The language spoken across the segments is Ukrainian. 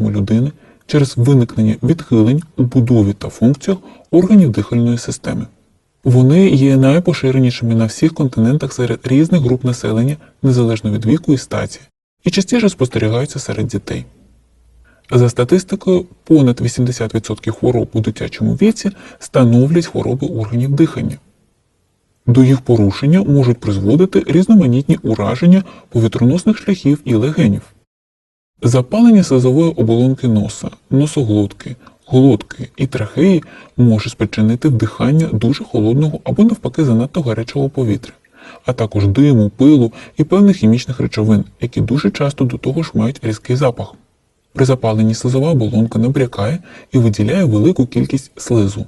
людини через виникнення відхилень у будові та функціях органів дихальної системи. Вони є найпоширенішими на всіх континентах серед різних груп населення, незалежно від віку і статі, і частіше спостерігаються серед дітей. За статистикою, понад 80% хвороб у дитячому віці становлять хвороби органів дихання. До їх порушення можуть призводити різноманітні ураження повітроносних шляхів і легенів. Запалення слизової оболонки носа, носоглотки, глотки і трахеї може спричинити вдихання дуже холодного або навпаки занадто гарячого повітря, а також диму, пилу і певних хімічних речовин, які дуже часто до того ж мають різкий запах. При запаленні слизова оболонка набрякає і виділяє велику кількість слизу.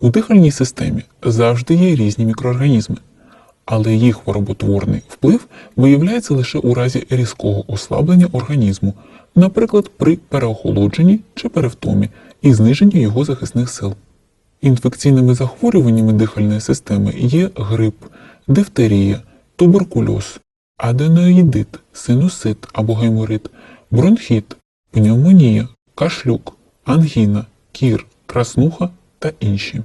У дихальній системі завжди є різні мікроорганізми, але їх хвороботворний вплив виявляється лише у разі різкого ослаблення організму, наприклад, при переохолодженні чи перевтомі і зниженні його захисних сил. Інфекційними захворюваннями дихальної системи є грип, дифтерія, туберкульоз, аденоїдит, синусит або гайморит, бронхіт, пневмонія, кашлюк, ангіна, кір, краснуха та інші.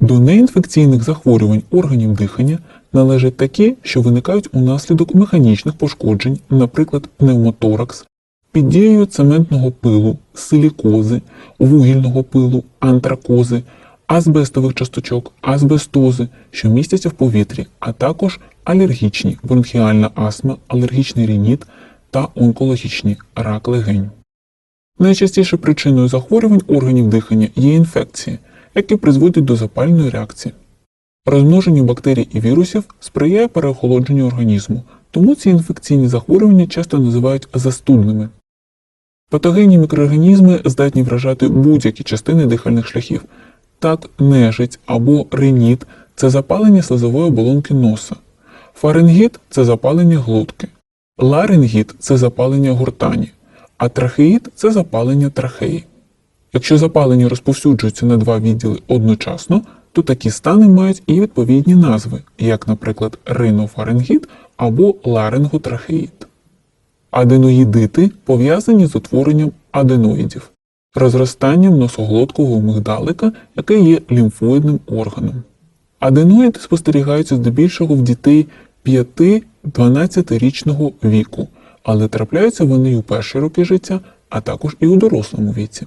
До неінфекційних захворювань органів дихання належать такі, що виникають унаслідок механічних пошкоджень, наприклад, пневмоторакс, під дією цементного пилу, силікози, вугільного пилу, антракози, азбестових часточок, азбестози, що містяться в повітрі, а також алергічні бронхіальна астма, алергічний рініт та онкологічні рак легень. Найчастіше причиною захворювань органів дихання є інфекції, які призводять до запальної реакції. Розмноженню бактерій і вірусів сприяє переохолодженню організму, тому ці інфекційні захворювання часто називають застудними. Патогенні мікроорганізми здатні вражати будь-які частини дихальних шляхів. Так, нежить або реніт це запалення слизової оболонки носа, фарингіт це запалення глотки, ларингіт це запалення гортані, а трахеїт це запалення трахеї. Якщо запалення розповсюджується на два відділи одночасно, то такі стани мають і відповідні назви, як, наприклад, ринофарингіт або ларинготрахеїт. Аденоїдити пов'язані з утворенням аденоїдів, розростанням носоглоткового мигдалика, який є лімфоїдним органом. Аденоїди спостерігаються здебільшого в дітей 5-12-річного віку, але трапляються вони і у перші роки життя, а також і у дорослому віці.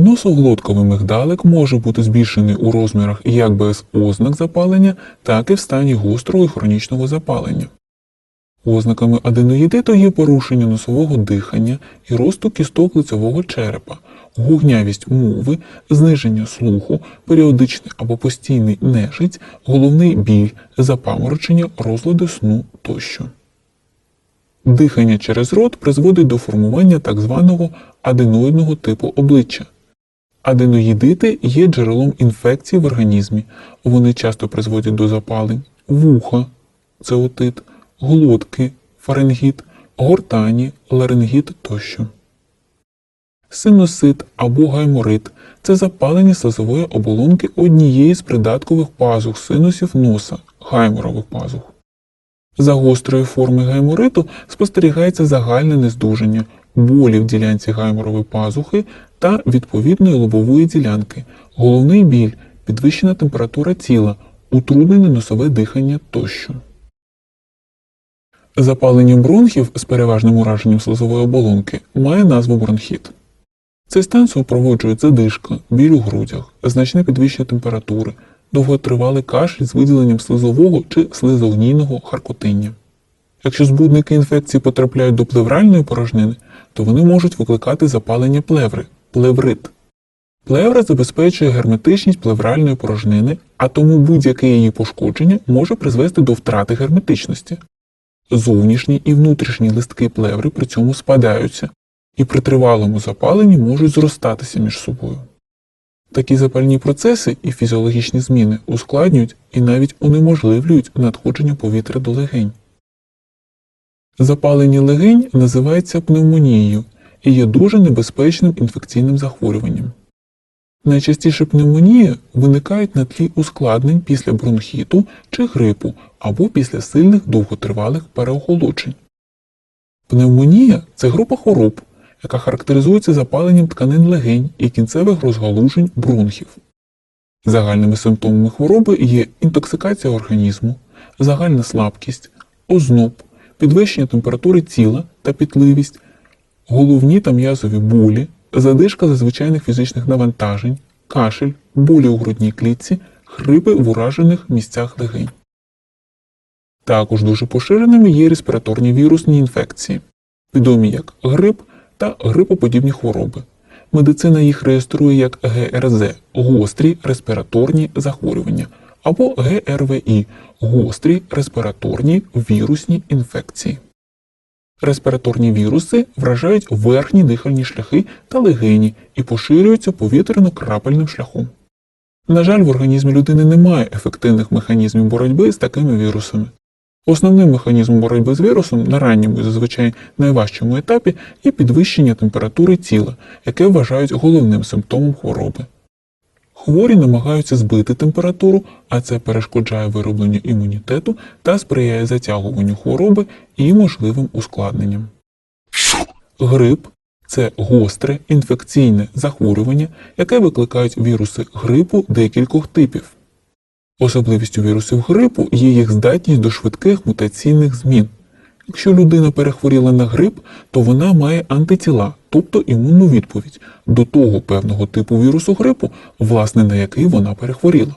Носоглотковий мигдалик може бути збільшений у розмірах як без ознак запалення, так і в стані гострого і хронічного запалення. Ознаками аденоїдиту є порушення носового дихання і росту кісток лицевого черепа, гугнявість мови, зниження слуху, періодичний або постійний нежить, головний біль, запаморочення, розлади сну тощо. Дихання через рот призводить до формування так званого аденоїдного типу обличчя. Аденоїдити є джерелом інфекцій в організмі. Вони часто призводять до запалень вуха, це отит, глотки, фарингіт, гортані, ларингіт тощо. Синусит або гайморит це запалення слизової оболонки однієї з придаткових пазух синусів носа гайморових пазух. За гострої форми гаймориту спостерігається загальне нездужання, болі в ділянці гайморової пазухи та відповідної лобової ділянки, головний біль, підвищена температура тіла, утруднене носове дихання тощо. Запалення бронхів з переважним ураженням слизової оболонки має назву бронхіт. Цей стан супроводжує задишка, біль у грудях, значне підвищення температури, довготривалий кашель з виділенням слизового чи слизогнійного харкотиння. Якщо збудники інфекції потрапляють до плевральної порожнини, то вони можуть викликати запалення плеври плеврит. Плевра забезпечує герметичність плевральної порожнини, а тому будь-яке її пошкодження може призвести до втрати герметичності. Зовнішні і внутрішні листки плеври при цьому спадаються і при тривалому запаленні можуть зростатися між собою. Такі запальні процеси і фізіологічні зміни ускладнюють і навіть унеможливлюють надходження повітря до легень. Запалення легень називається пневмонією і є дуже небезпечним інфекційним захворюванням. Найчастіше пневмонії виникають на тлі ускладнень після бронхіту чи грипу або після сильних довготривалих переохолоджень. Пневмонія це група хвороб, яка характеризується запаленням тканин легень і кінцевих розгалужень бронхів. Загальними симптомами хвороби є інтоксикація організму, загальна слабкість, озноб, підвищення температури тіла та пітливість, головні та м'язові болі, задишка зазвичайних фізичних навантажень, кашель, болі у грудній клітці, хрипи в уражених місцях легень. Також дуже поширеними є респіраторні вірусні інфекції, відомі як грип та грипоподібні хвороби. Медицина їх реєструє як ГРЗ гострі респіраторні захворювання або ГРВІ гострі респіраторні вірусні інфекції. Респіраторні віруси вражають верхні дихальні шляхи та легені і поширюються повітряно-крапельним шляхом. На жаль, в організмі людини немає ефективних механізмів боротьби з такими вірусами. Основним механізмом боротьби з вірусом на ранньому і зазвичай найважчому етапі є підвищення температури тіла, яке вважають головним симптомом хвороби. Хворі намагаються збити температуру, а це перешкоджає виробленню імунітету та сприяє затягуванню хвороби і можливим ускладненням. Грип це гостре інфекційне захворювання, яке викликають віруси грипу декількох типів. Особливістю вірусів грипу є їх здатність до швидких мутаційних змін. Якщо людина перехворіла на грип, то вона має антитіла, тобто імунну відповідь до того певного типу вірусу грипу, власне на який вона перехворіла.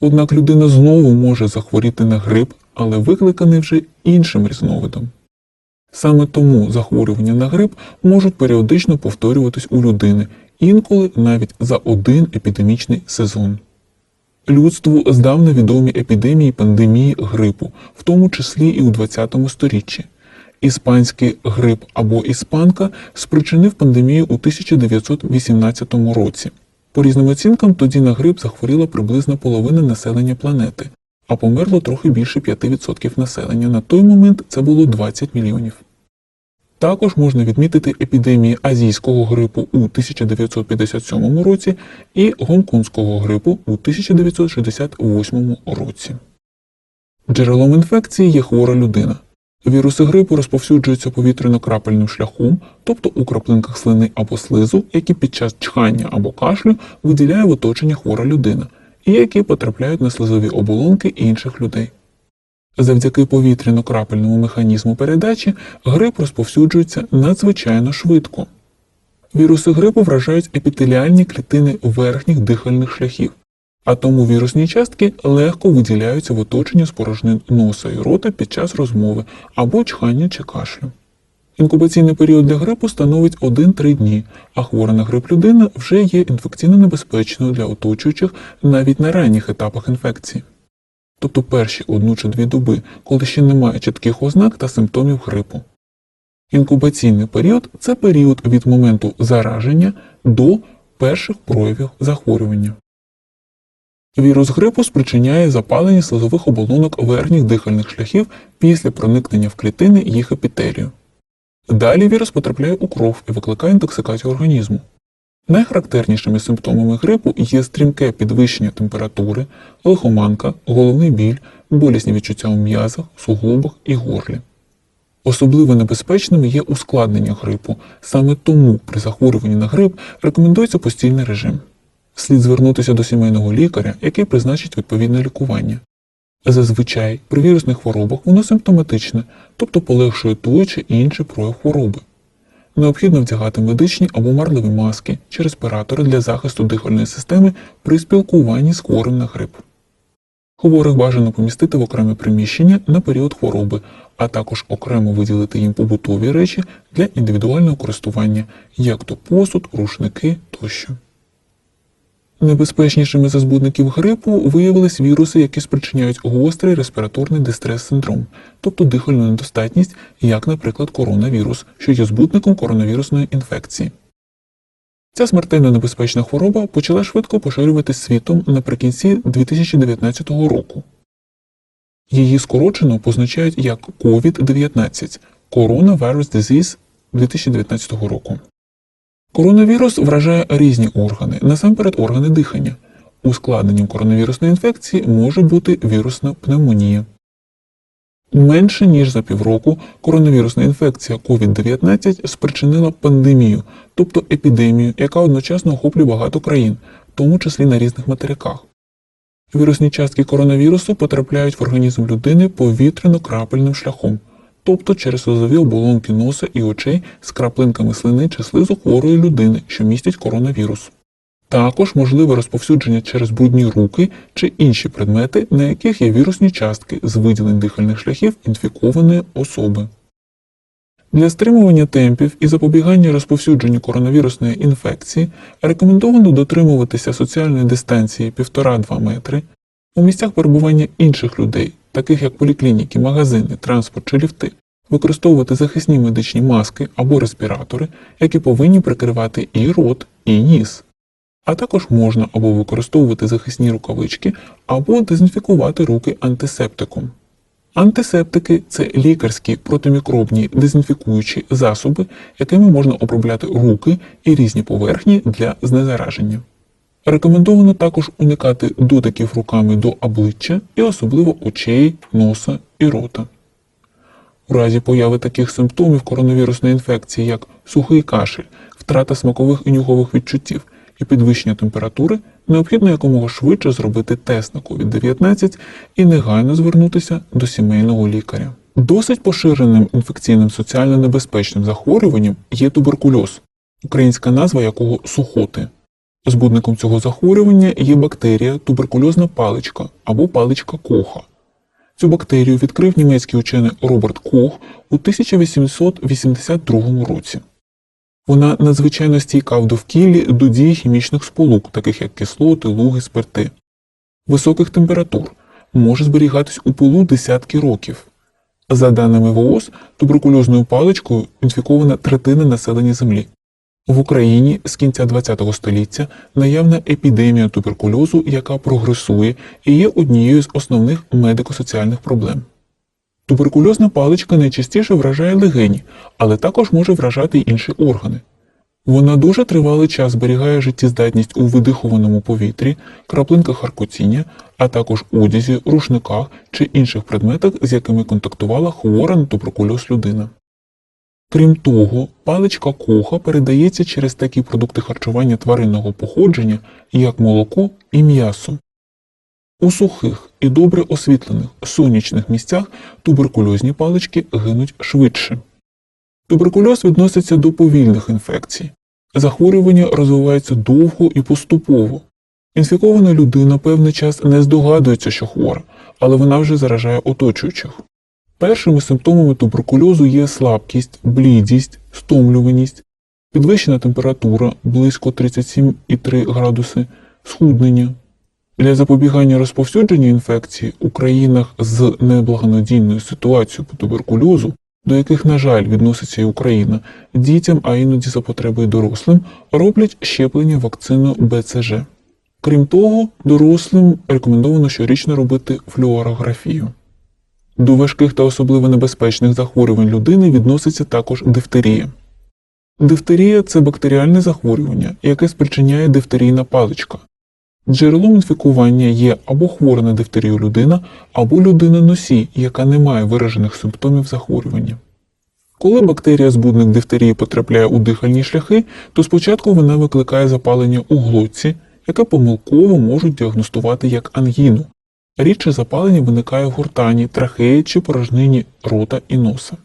Однак людина знову може захворіти на грип, але викликаний вже іншим різновидом. Саме тому захворювання на грип можуть періодично повторюватись у людини, інколи навіть за один епідемічний сезон. Людству здавна відомі епідемії пандемії грипу, в тому числі і у ХХ сторіччі. Іспанський грип або іспанка спричинив пандемію у 1918 році. По різним оцінкам, тоді на грип захворіла приблизно половина населення планети, а померло трохи більше 5% населення. На той момент це було 20 мільйонів. Також можна відмітити епідемії азійського грипу у 1957 році і гонконгського грипу у 1968 році. Джерелом інфекції є хвора людина. Віруси грипу розповсюджуються повітряно-крапельним шляхом, тобто у краплинках слини або слизу, які під час чхання або кашлю виділяє в оточення хвора людина, і які потрапляють на слизові оболонки інших людей. Завдяки повітряно-крапельному механізму передачі грип розповсюджується надзвичайно швидко. Віруси грипу вражають епітеліальні клітини верхніх дихальних шляхів, а тому вірусні частки легко виділяються в оточенні спорожнин носа і рота під час розмови або чхання чи кашлю. Інкубаційний період для грипу становить 1-3 дні, а хвора на грип людина вже є інфекційно небезпечною для оточуючих навіть на ранніх етапах інфекції тобто перші одну чи дві доби, коли ще немає чітких ознак та симптомів грипу. Інкубаційний період це період від моменту зараження до перших проявів захворювання. Вірус грипу спричиняє запалення слизових оболонок верхніх дихальних шляхів після проникнення в клітини їх епітерію. Далі вірус потрапляє у кров і викликає інтоксикацію організму. Найхарактернішими симптомами грипу є стрімке підвищення температури, лихоманка, головний біль, болісні відчуття у м'язах, суглобах і горлі. Особливо небезпечними є ускладнення грипу, саме тому при захворюванні на грип рекомендується постільний режим. Слід звернутися до сімейного лікаря, який призначить відповідне лікування. Зазвичай при вірусних хворобах воно симптоматичне, тобто полегшує той чи інший прояв хвороби. Необхідно вдягати медичні або марливі маски чи респіратори для захисту дихальної системи при спілкуванні з хворим на грип. Хворих бажано помістити в окреме приміщення на період хвороби, а також окремо виділити їм побутові речі для індивідуального користування, як то посуд, рушники тощо. Небезпечнішими за збудників грипу виявились віруси, які спричиняють гострий респіраторний дистрес-синдром, тобто дихальну недостатність, як, наприклад, коронавірус, що є збудником коронавірусної інфекції. Ця смертельно небезпечна хвороба почала швидко поширюватись світом наприкінці 2019 року. Її скорочено позначають як COVID-19 Coronavirus Disease 2019 року. Коронавірус вражає різні органи, насамперед органи дихання. Ускладненням коронавірусної інфекції може бути вірусна пневмонія. Менше ніж за півроку коронавірусна інфекція COVID-19 спричинила пандемію, тобто епідемію, яка одночасно охоплює багато країн, в тому числі на різних материках. Вірусні частки коронавірусу потрапляють в організм людини повітряно-крапельним шляхом, тобто через слизові оболонки носа і очей з краплинками слини чи слизу хворої людини, що містять коронавірус. Також можливе розповсюдження через брудні руки чи інші предмети, на яких є вірусні частки з виділень дихальних шляхів інфікованої особи. Для стримування темпів і запобігання розповсюдженню коронавірусної інфекції рекомендовано дотримуватися соціальної дистанції 1,5-2 метри у місцях перебування інших людей, таких як поліклініки, магазини, транспорт чи ліфти, використовувати захисні медичні маски або респіратори, які повинні прикривати і рот, і ніс. А також можна або використовувати захисні рукавички, або дезінфікувати руки антисептиком. Антисептики це лікарські протимікробні дезінфікуючі засоби, якими можна обробляти руки і різні поверхні для знезараження. Рекомендовано також уникати дотиків руками до обличчя і особливо очей, носа і рота. У разі появи таких симптомів коронавірусної інфекції, як сухий кашель, втрата смакових і нюхових відчуттів і підвищення температури, необхідно якомога швидше зробити тест на COVID-19 і негайно звернутися до сімейного лікаря. Досить поширеним інфекційним соціально небезпечним захворюванням є туберкульоз, українська назва якого сухоти. Збудником цього захворювання є бактерія туберкульозна паличка або паличка коха. Цю бактерію відкрив німецький учений Роберт Кох у 1882 році. Вона надзвичайно стійка в довкіллі до дії хімічних сполук, таких як кислоти, луги, спирти, високих температур, може зберігатись у пилу десятки років. За даними ВООЗ, туберкульозною паличкою інфікована третина населення Землі. В Україні з кінця ХХ століття наявна епідемія туберкульозу, яка прогресує і є однією з основних медико-соціальних проблем. Туберкульозна паличка найчастіше вражає легені, але також може вражати інші органи. Вона дуже тривалий час зберігає життєздатність у видихуваному повітрі, краплинках харкотіння, а також одязі, рушниках чи інших предметах, з якими контактувала хвора на туберкульоз людина. Крім того, паличка коха передається через такі продукти харчування тваринного походження, як молоко і м'ясо. У сухих і добре освітлених сонячних місцях туберкульозні палички гинуть швидше. Туберкульоз відноситься до повільних інфекцій. Захворювання розвивається довго і поступово. Інфікована людина певний час не здогадується, що хвора, але вона вже заражає оточуючих. Першими симптомами туберкульозу є слабкість, блідість, стомлюваність, підвищена температура близько 37,3 градуси, схуднення. Для запобігання розповсюдження інфекції у країнах з неблагонадійною ситуацією по туберкульозу, до яких, на жаль, відноситься і Україна, дітям, а іноді за потреби дорослим, роблять щеплення вакциною БЦЖ. Крім того, дорослим рекомендовано щорічно робити флюорографію. До важких та особливо небезпечних захворювань людини відноситься також дифтерія. Дифтерія це бактеріальне захворювання, яке спричиняє дифтерійна паличка. Джерелом інфікування є або хвора на дифтерію людина, або людина-носій, яка не має виражених симптомів захворювання. Коли бактерія збудник дифтерії потрапляє у дихальні шляхи, то спочатку вона викликає запалення у глотці, яке помилково можуть діагностувати як ангіну. Рідше запалення виникає в гортані, трахеї чи порожнині рота і носа.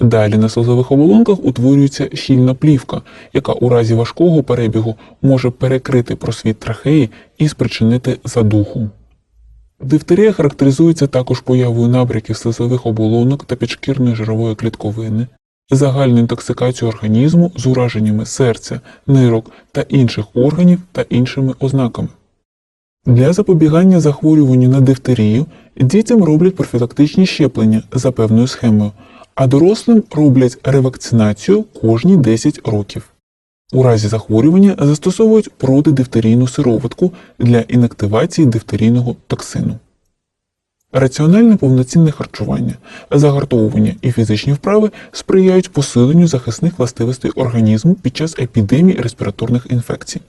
Далі на слизових оболонках утворюється щільна плівка, яка у разі важкого перебігу може перекрити просвіт трахеї і спричинити задуху. Дифтерія характеризується також появою набряків слизових оболонок та підшкірної жирової клітковини, загальною інтоксикацією організму з ураженнями серця, нирок та інших органів та іншими ознаками. Для запобігання захворюванню на дифтерію дітям роблять профілактичні щеплення за певною схемою, а дорослим роблять ревакцинацію кожні 10 років. У разі захворювання застосовують протидифтерійну сироватку для інактивації дифтерійного токсину. Раціональне повноцінне харчування, загартовування і фізичні вправи сприяють посиленню захисних властивостей організму під час епідемії респіраторних інфекцій.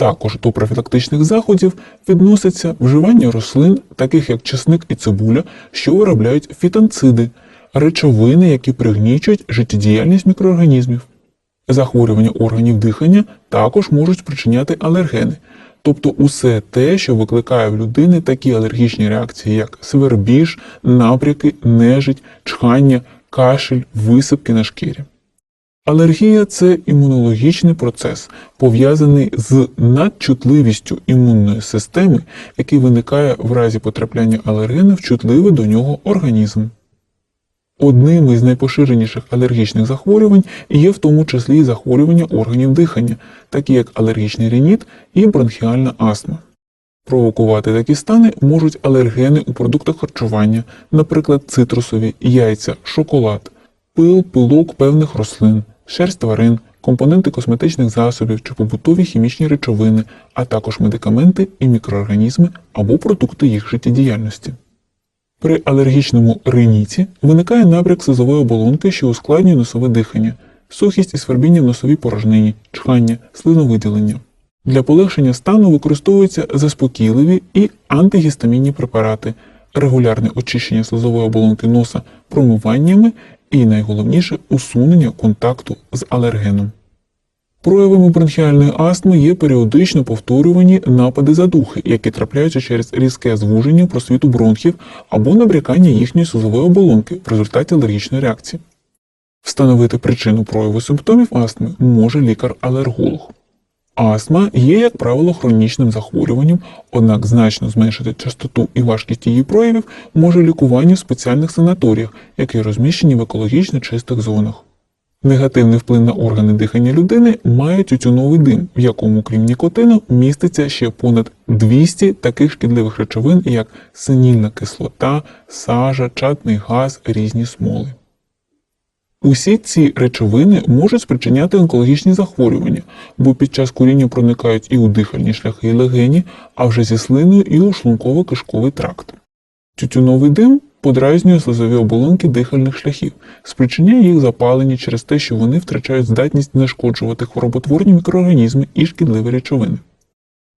Також до профілактичних заходів відноситься вживання рослин, таких як чесник і цибуля, що виробляють фітонциди, речовини, які пригнічують життєдіяльність мікроорганізмів. Захворювання органів дихання також можуть спричиняти алергени, тобто усе те, що викликає в людини такі алергічні реакції, як свербіж, напряки, нежить, чхання, кашель, висипки на шкірі. Алергія це імунологічний процес, пов'язаний з надчутливістю імунної системи, який виникає в разі потрапляння алергену в чутливий до нього організм. Одним із найпоширеніших алергічних захворювань є в тому числі і захворювання органів дихання, такі як алергічний рініт і бронхіальна астма. Провокувати такі стани можуть алергени у продуктах харчування, наприклад, цитрусові, яйця, шоколад, пил, пилок певних рослин, шерсть тварин, компоненти косметичних засобів чи побутові хімічні речовини, а також медикаменти і мікроорганізми або продукти їх життєдіяльності. При алергічному риніті виникає набряк слизової оболонки, що ускладнює носове дихання, сухість і свербіння в носовій порожнині, чхання, слиновиділення. Для полегшення стану використовуються заспокійливі і антигістамінні препарати, регулярне очищення слизової оболонки носа промиваннями і найголовніше усунення контакту з алергеном. Проявами бронхіальної астми є періодично повторювані напади задухи, які трапляються через різке звуження просвіту бронхів або набрякання їхньої сузової оболонки в результаті алергічної реакції. Встановити причину прояву симптомів астми може лікар-алерголог. Астма є, як правило, хронічним захворюванням, однак значно зменшити частоту і важкість її проявів може лікування в спеціальних санаторіях, які розміщені в екологічно чистих зонах. Негативний вплив на органи дихання людини має тютюновий дим, в якому, крім нікотину, міститься ще понад 200 таких шкідливих речовин, як синільна кислота, сажа, чатний газ, різні смоли. Усі ці речовини можуть спричиняти онкологічні захворювання, бо під час куріння проникають і у дихальні шляхи і легені, а вже зі слиною і у шлунково-кишковий тракт. Тютюновий дим подразнює слизові оболонки дихальних шляхів, спричиняє їх запалення через те, що вони втрачають здатність знешкоджувати хвороботворні мікроорганізми і шкідливі речовини.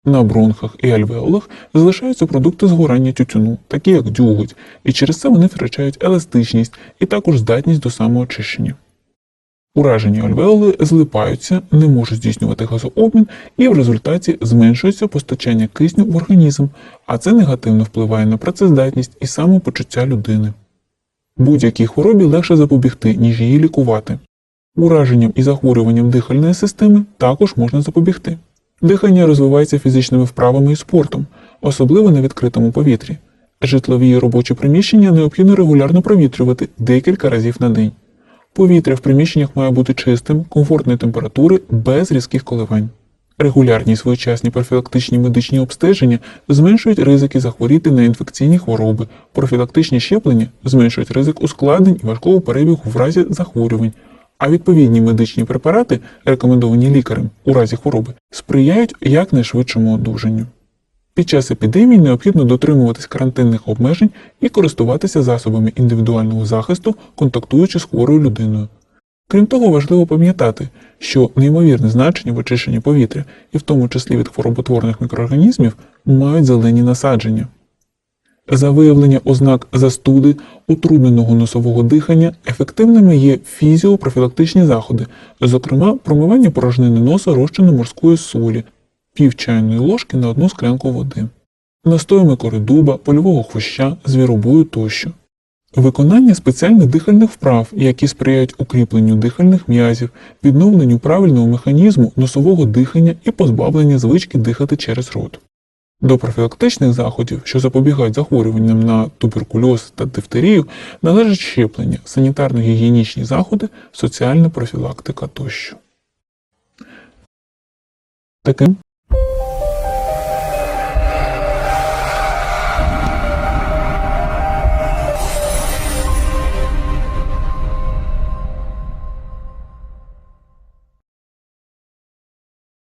На бронхах і альвеолах залишаються продукти згорання тютюну, такі як дюготь, і через це вони втрачають еластичність і також здатність до самоочищення. Уражені альвеоли злипаються, не можуть здійснювати газообмін і в результаті зменшується постачання кисню в організм, а це негативно впливає на працездатність і самопочуття людини. Будь-якій хворобі легше запобігти, ніж її лікувати. Ураженням і захворюванням дихальної системи також можна запобігти. Дихання розвивається фізичними вправами і спортом, особливо на відкритому повітрі. Житлові і робочі приміщення необхідно регулярно провітрювати декілька разів на день. Повітря в приміщеннях має бути чистим, комфортної температури, без різких коливань. Регулярні своєчасні профілактичні медичні обстеження зменшують ризики захворіти на інфекційні хвороби, профілактичні щеплення зменшують ризик ускладнень і важкого перебігу в разі захворювань, а відповідні медичні препарати, рекомендовані лікарем у разі хвороби, сприяють якнайшвидшому одужанню. Під час епідемії необхідно дотримуватись карантинних обмежень і користуватися засобами індивідуального захисту, контактуючи з хворою людиною. Крім того, важливо пам'ятати, що неймовірне значення в очищенні повітря, і в тому числі від хвороботворних мікроорганізмів, мають зелені насадження. За виявлення ознак застуди, утрудненого носового дихання ефективними є фізіопрофілактичні заходи, зокрема промивання порожнини носа розчином морської солі, пів чайної ложки на одну склянку води, настоями коридуба, польового хвоща, звіробою тощо. Виконання спеціальних дихальних вправ, які сприяють укріпленню дихальних м'язів, відновленню правильного механізму носового дихання і позбавлення звички дихати через рот. До профілактичних заходів, що запобігають захворюванням на туберкульоз та дифтерію, належать щеплення, санітарно-гігієнічні заходи, соціальна профілактика тощо. Таким